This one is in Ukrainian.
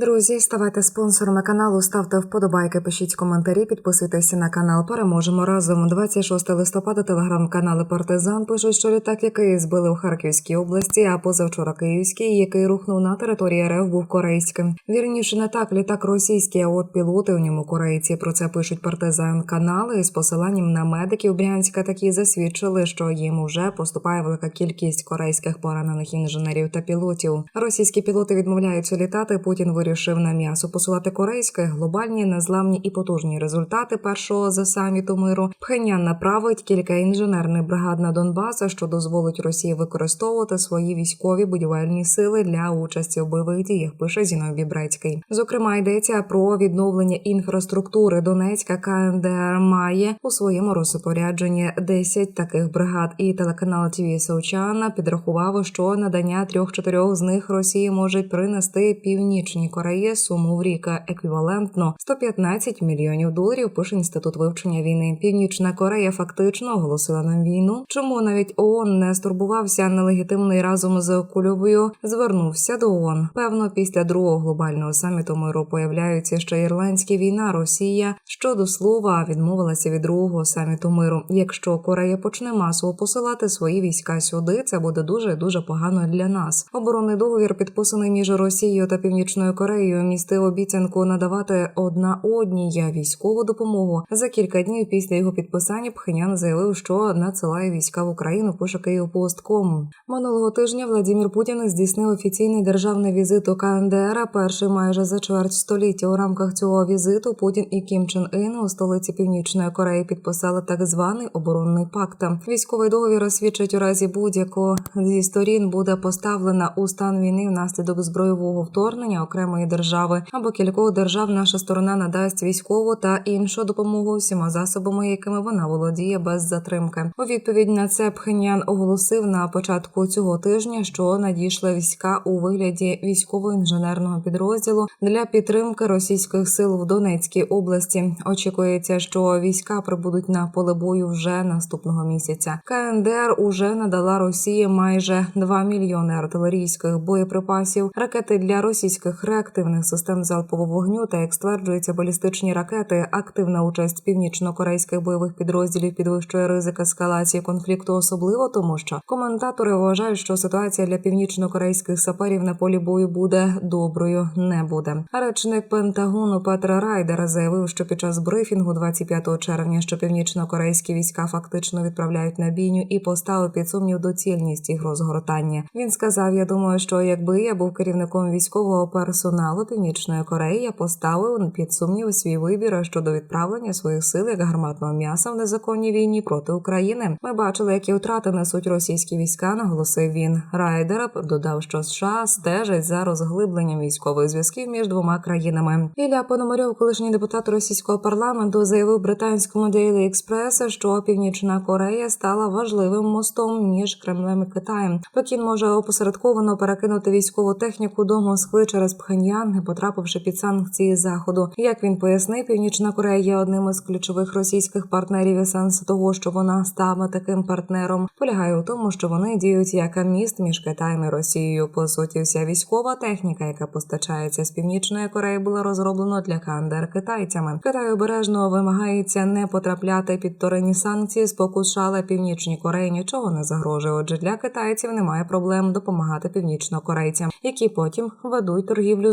Друзі, ставайте спонсорами каналу, ставте вподобайки, пишіть коментарі, підписуйтесь на канал. Переможемо разом. 26 листопада телеграм-канали Партизан пишуть, що літак, який збили у Харківській області, а позавчора Київський, який рухнув на території РФ, був корейським. Вірніше не так, літак російський, а от пілоти у ньому корейці. Про це пишуть партизан канали із посиланням на медиків Брянська. Такі засвідчили, що їм уже поступає велика кількість корейських поранених інженерів та пілотів. Російські пілоти відмовляються літати. Путін вирішив на м'ясо посилати корейське глобальні, незламні і потужні результати першого за саміту миру. Пхенян направить кілька інженерних бригад на Донбас, що дозволить Росії використовувати свої військові будівельні сили для участі в бойових діях. Пише Зіновій Бібрецький. Зокрема, йдеться про відновлення інфраструктури Донецька. КНДР має у своєму розпорядженні 10 таких бригад. І телеканал ТВ Саучана підрахував, що надання трьох-чотирьох з них Росії може принести північній Кореї суму в рік еквівалентно 115 мільйонів доларів. Пише інститут вивчення війни. Північна Корея фактично оголосила нам війну. Чому навіть ООН не стурбувався нелегітимний разом з Кульовою звернувся до ООН. Певно, після другого глобального саміту миру появляються ще ірландська війна. Росія щодо слова відмовилася від другого саміту миру. Якщо Корея почне масово посилати свої війська сюди, це буде дуже дуже погано для нас. Оборонний договір підписаний між Росією та Північною Кореєю. Містив обіцянку надавати одна одній військову допомогу. За кілька днів після його підписання Пхенян заявив, що надсилає війська в Україну. Пише Київпостком. Минулого тижня Владимир Путін здійснив офіційний державний візит у КНДР. Перший майже за чверть століття. У рамках цього візиту Путін і Кім Чен Ін у столиці Північної Кореї підписали так званий оборонний пакт. Військовий договір свідчить у разі будь-якого зі сторін буде поставлена у стан війни внаслідок збройового вторгнення окремої держави або кількох держав. Наша сторона надасть військову та іншу допомогу всіма засобами, якими вона володіє без затримки. У відповідь на це Пхенян оголосив на початку цього тижня, що надійшли війська у вигляді військово-інженерного підрозділу для підтримки російських сил в Донецькій області. Очікується, що війська прибудуть на поле бою вже наступного місяця. КНДР уже надала Росії майже 2 мільйони артилерійських боєприпасів, ракети для російських реактивних систем залпового вогню та як стверджується балістичні ракети. Активна участь північно-корейських бойових підрозділів підвищує ризик ескалації конфлікту, особливо тому, що коментатори вважають, що ситуація для північно-корейських саперів на полі бою буде доброю. Не буде. Речник Пентагону Петр Райдер заявив, що під час брифінгу 25 червня, що північно-корейські війська фактично відправляють на бійню і поставив під сумнів доцільність їх розгортання. Він сказав: Я думаю, що якби я був керівником військового персоналу Північної Кореї, поставив під сумнів свій вибір щодо відправлення своїх сил як гарматного м'яса в незаконній війні проти України. Ми бачили, які втрати несуть російські війська. Наголосив він. Райдер додав, що США стежать за розглибленням військових зв'язків між двома країнами. Ілля Пономарьов, колишній депутат російського парламенту, заявив британському Daily Express, що Північна Корея стала важливим мостом між Кремлем і Китаєм. Пекін може опосередковано перекинути військову техніку до Москви через Пхеньян, не потрапивши під санкції заходу. Як він пояснив, Північна Корея є одним із ключових російських партнерів. І сенс того, що вона стала таким партнером, полягає у тому, що вони діють як міст між Китаєм і Росією. По суті, вся військова техніка, яка постачається з північної Кореї, була розроблена для КНДР китайцями. Китай обережно вимагається не потрапляти під торинні санкції. Спокус але північній Кореї нічого не загрожує. Отже, для китайців немає проблем допомагати північнокорейцям, які потім ведуть торгівлю